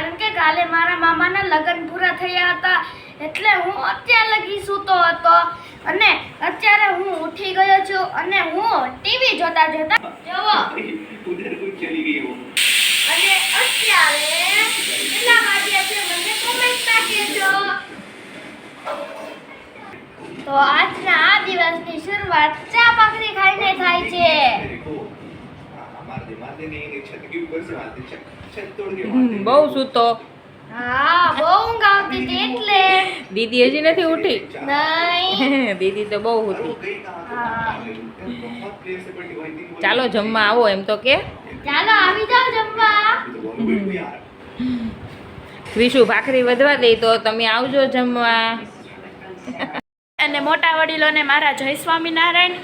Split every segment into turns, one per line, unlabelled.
કારણ કે કાલે મારા મામાના લગ્ન પૂરા થયા હતા. એટલે હું અત્યાર લગી સૂતો હતો. અને અત્યારે હું ઉઠી ગયો છું અને હું ટીવી જોતા જોતા
જવો
અને અત્યારે કેટલા વાગ્યા છે મને કોમેન્ટ નાખજો તો આજના આ દિવસની શરૂઆત ચા ભાખરી ખાઈને થાય છે.
બહુ સૂતો. દીદી હજી નથી ઉઠી? દીદી તો બહુ ઉઠી. ચાલો જમવા આવો એમ તો કે.
ચાલો આવી જાવ જમવા.
વિશુ ભાખરી વધવા દઈ તો તમે આવજો જમવા.
અને મોટા વડીલોને મારા Jai Swaminarayan.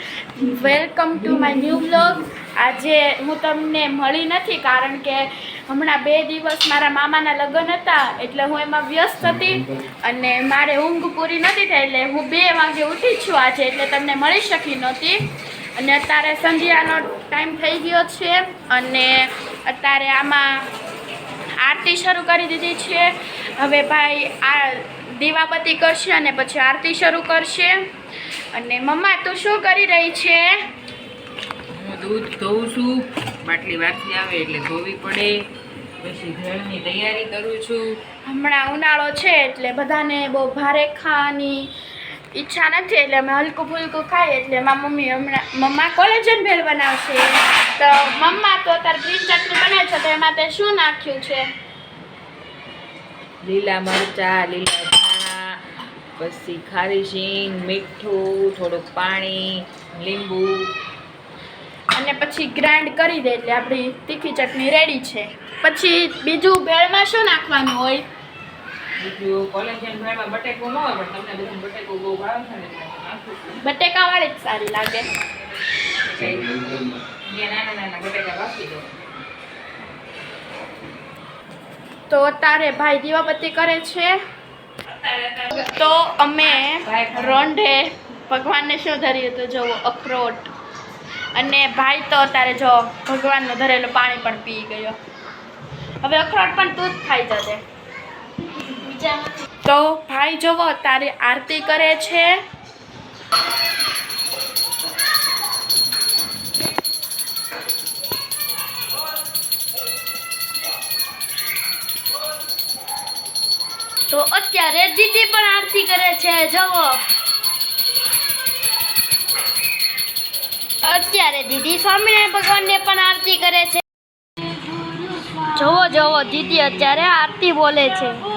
Welcome to my new blog આજે હું તમને મળી નથી કારણ કે હમણાં બે દિવસ મારા મામાના લગ્ન હતા એટલે હું એમાં વ્યસ્ત હતી અને મારે ઊંઘ પૂરી નથી થઈ એટલે હું બે વાગે ઉઠી છું આજે એટલે તમને મળી શકી નહોતી. અને અત્યારે સંધ્યાનો ટાઈમ થઈ ગયો છે અને અત્યારે આમાં આરતી શરૂ કરી દીધી છે. હવે ભાઈ આ દીવાબત્તી કરશે અને પછી આરતી શરૂ કરશે. અને મમ્મા તું શું કરી રહી છે?
હું દૂધ ધોઉં છું. બાટલી વાસી આવે એટલે ધોવી પડે. પછી ઘરની તૈયારી કરું છું.
હમણાં ઉનાળો છે એટલે બધાને બહુ ભારે ખાવાની ઈચ્છા નથી. એટલે અમે હલકું ફૂલકું ખાઈએ એટલે મારા મમ્મી હમણાં મમ્મા કોલેજન ભેળ બનાવશે. તો મમ્મા તો અત્યારે ગ્રીન ચટણી બનાવે છે તો એમાં તે શું નાખ્યું છે?
લીલા મરચા લીલા ધાણા પછી ખારી શીંગ મીઠું થોડુંક પાણી લીંબુ
અને પછી ગ્રાઇન્ડ કરી દે એટલે આપણી તીખી ચટણી રેડી છે. પછી બીજું ભેળમાં શું નાખવાનું હોય?
બટેકા
બટેકાવાળી જ સારી લાગે. તો અત્યારે ભાઈ દીવાબત્તી કરે છે. તો અમે રોંઢે ભગવાનને શું ધર્યું હતું જવું અખરોટ. અને ભાઈ તો અત્યારે જો ભગવાનનું ધરેલું પાણી પણ પી ગયો. હવે અખરોટ પણ તું જ ખાઈ જશે તો ભાઈ જોવો તારી આરતી કરે છે. તો અત્યારે દીદી પણ આરતી કરે છે જુઓ અત્યારે દીદી સ્વામિનારાયણ ભગવાનને પણ આરતી કરે છે. જોવો જોવો, દીદી અત્યારે આરતી બોલે છે.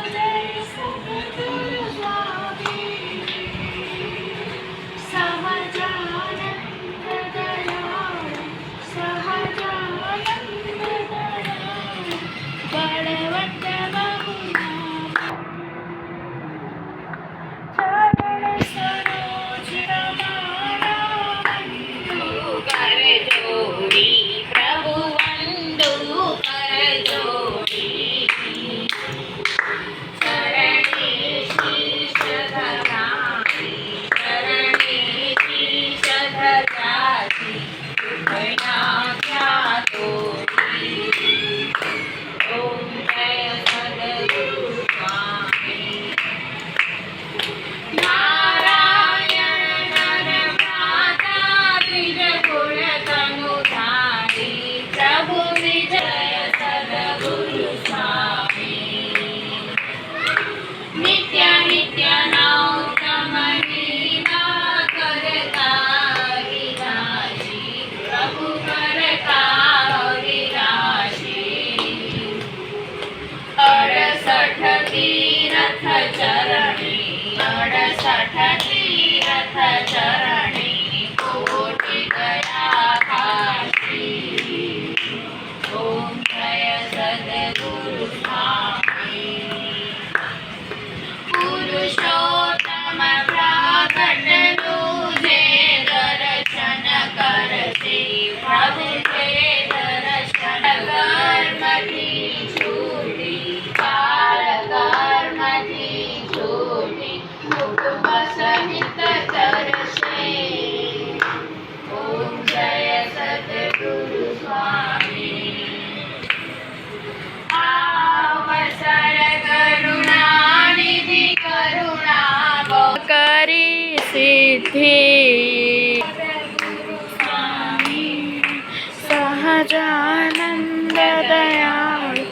सठति रथचरणे સિદ્ધિ સહજાનંદ દયાળુ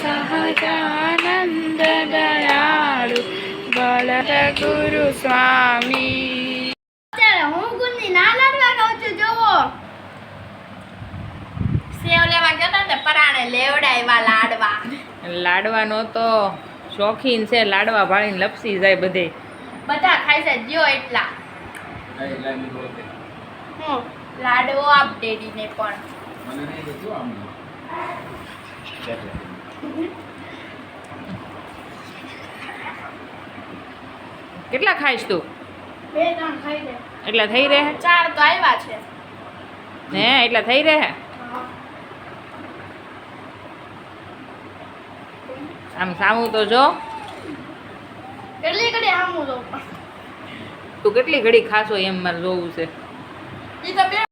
સહજાનંદ દયાળુ બળદ ગુરુ સ્વામી
હું ગુંદી ના લાડવા છું જોવો. સેવ લેવા ગયો ને પરાણે લેવડાવ્યા લાડવા.
લાડવાનો તો શોખીન છે લાડવા ભાળીને લપસી જાય બધે.
બધા ખાઈ જાય જો એટલા. હું લાડવો આપ ડેડીને પણ.
કેટલા ખાઈશ તું?
બે ત્રણ ખાઈ લે.
એટલા થઈ રહે?
ચાર તો આવ્યા છે.
ને એટલા થઈ રહે? આમ સામું તો જો.
કેટલી ઘડી સામું લો
તું કેટલી ઘડી ખાશો એમ મારે જોવું છે?
ત્યારે તો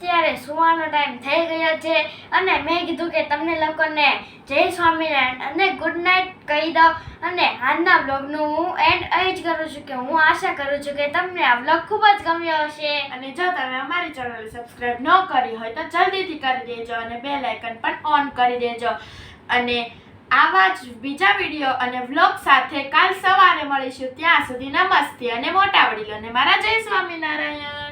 અત્યારે સુવાનો ટાઈમ થઈ ગયો છે અને મેં કીધું કે તમને લોકોને જય સ્વામિનારાયણ અને ગુડ નાઇટ કહી દઉં અને આજના બ્લોગનું હું એન્ડ અહીં જ કરું છું કે હું આશા કરું છું કે તમને આ બ્લોગ ખૂબ જ ગમ્યો હશે.
અને જો તમે અમારી ચેનલ સબસ્ક્રાઇબ ન કરી હોય તો જલ્દીથી કરી દેજો અને બે લાઇકન પણ ઓન કરી દેજો. અને આવા જ બીજા વીડિયો અને વ્લોગ સાથે કાલ સવારે મળીશું. ત્યાં સુધી નમસ્તે અને મોટા વડીલોને મારા જય સ્વામિનારાયણ.